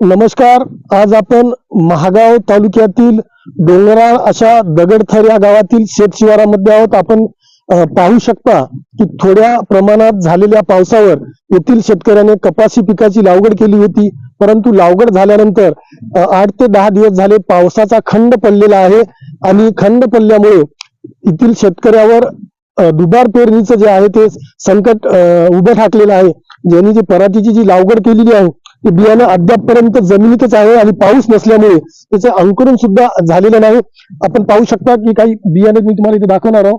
नमस्कार आज आपण महागाव तालुक्यातील डोंगराळ अशा दगडथर या गावातील शेत शिवारामध्ये आहोत. आपण पाहू शकता की थोड्या प्रमाणात झालेल्या पावसावर येथील शेतकऱ्याने कपाशी पिकाची लागवड केली होती. परंतु लागवड झाल्यानंतर आठ ते दहा दिवस झाले पावसाचा खंड पडलेला आहे आणि खंड पडल्यामुळे येथील शेतकऱ्यावर दुबार पेरणीचं जे आहे ते संकट उभं ठाकलेलं आहे. ज्यांनी जी पराठीची जी लागवड केलेली आहे ते बियाणं अद्यापपर्यंत जमिनीतच आहे आणि पाऊस नसल्यामुळे त्याचं अंकुरण सुद्धा झालेलं नाही. आपण पाहू शकता की काही बियाणे मी तुम्हाला इथे दाखवणार आहोत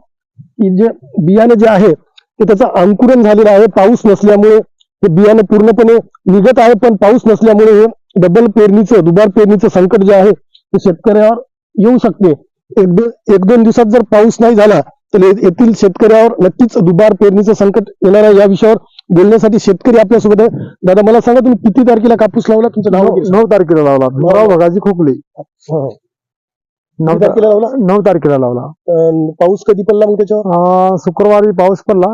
की जे बियाणं जे आहे ते त्याचं अंकुरण झालेलं आहे पाऊस नसल्यामुळे. हे बियाणं पूर्णपणे निघत आहे पण पाऊस नसल्यामुळे हे डबल पेरणीचं दुबार पेरणीचं संकट जे आहे ते शेतकऱ्यावर येऊ शकते. एक एक दोन दिवसात जर पाऊस नाही झाला तर येथील शेतकऱ्यावर नक्कीच दुबार पेरणीचं संकट येणार आहे या विषयावर बोलण्यासाठी शेतकरी आपल्यासोबत आहे. दादा मला सांगा तुम्ही किती तारखेला कापूस लावला? तुमचं नाव नऊ नऊ तारखेला लावला. नवरा भगाची खोकली. नऊ किती तारखेला लावला? नऊ तारखेला लावला. पाऊस कधी पडला मग त्याच्यावर? शुक्रवारी पाऊस पडला.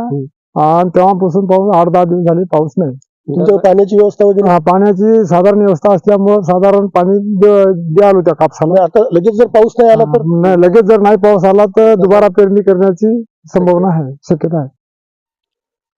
आणि तेव्हापासून पाऊस आठ दहा दिवस झाले पाऊस नाही. तुमच्या पाण्याची व्यवस्था वगैरे? अं, पाण्याची साधारण व्यवस्था असल्यामुळे साधारण पाणी द्या- द्याल त्या कापसाला म्हणजे आता लगेच जर पाऊस नाही आला तर? नाही, लगेच जर नाही पाऊस आला तर दुबारा पेरणी करण्याची संभावना आहे शक्यता आहे.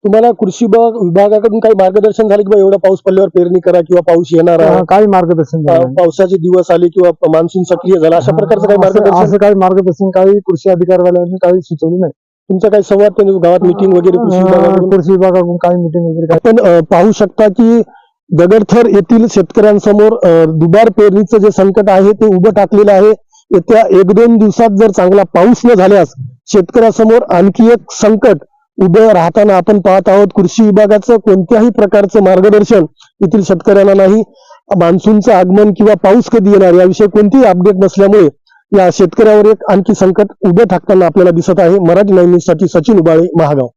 तुम्हाला कृषी विभाग विभागाकडून काही मार्गदर्शन झालं की बा एवढा पाऊस पडल्यावर पेरणी करा किंवा पाऊस येणार आहे? काही मार्गदर्शन झालं पा- नाही. पावसाचे दिवस आले किंवा मान्सून सक्रिय झाला अशा प्रकारचं काही असं- मार्गदर्शन? असं काही मार्गदर्शन काही कृषी अधिकाऱ्याने काही सुचवलं नाही. तुमचा काही संवाद गावात मिटिंग वगैरे कृषी विभागाकडून कृषी विभागाकडून काही मिटिंग वगैरे आपण अ, पाहू शकता की दगडथर येथील शेतकऱ्यांसमोर अ, दुबार पेरणीचं जे संकट आहे ते उभं टाकलेलं आहे. येत्या एक दोन दिवसात जर चांगला पाऊस न झाल्यास शेतकऱ्यासमोर आणखी एक संकट उभं राहताना आपण पाहत आहोत. कृषी विभागाचं कोणत्याही प्रकारचं मार्गदर्शन येथील शेतकऱ्यांना नाही. मान्सूनचं आगमन किंवा पाऊस कधी येणार याविषयी कोणतीही अपडेट नसल्यामुळे या शेतकऱ्यावर एक आणखी संकट उभं ठाकताना आपल्याला दिसत आहे. मराठी नाईन न्यूजसाठी सचिन उबाळे महागाव.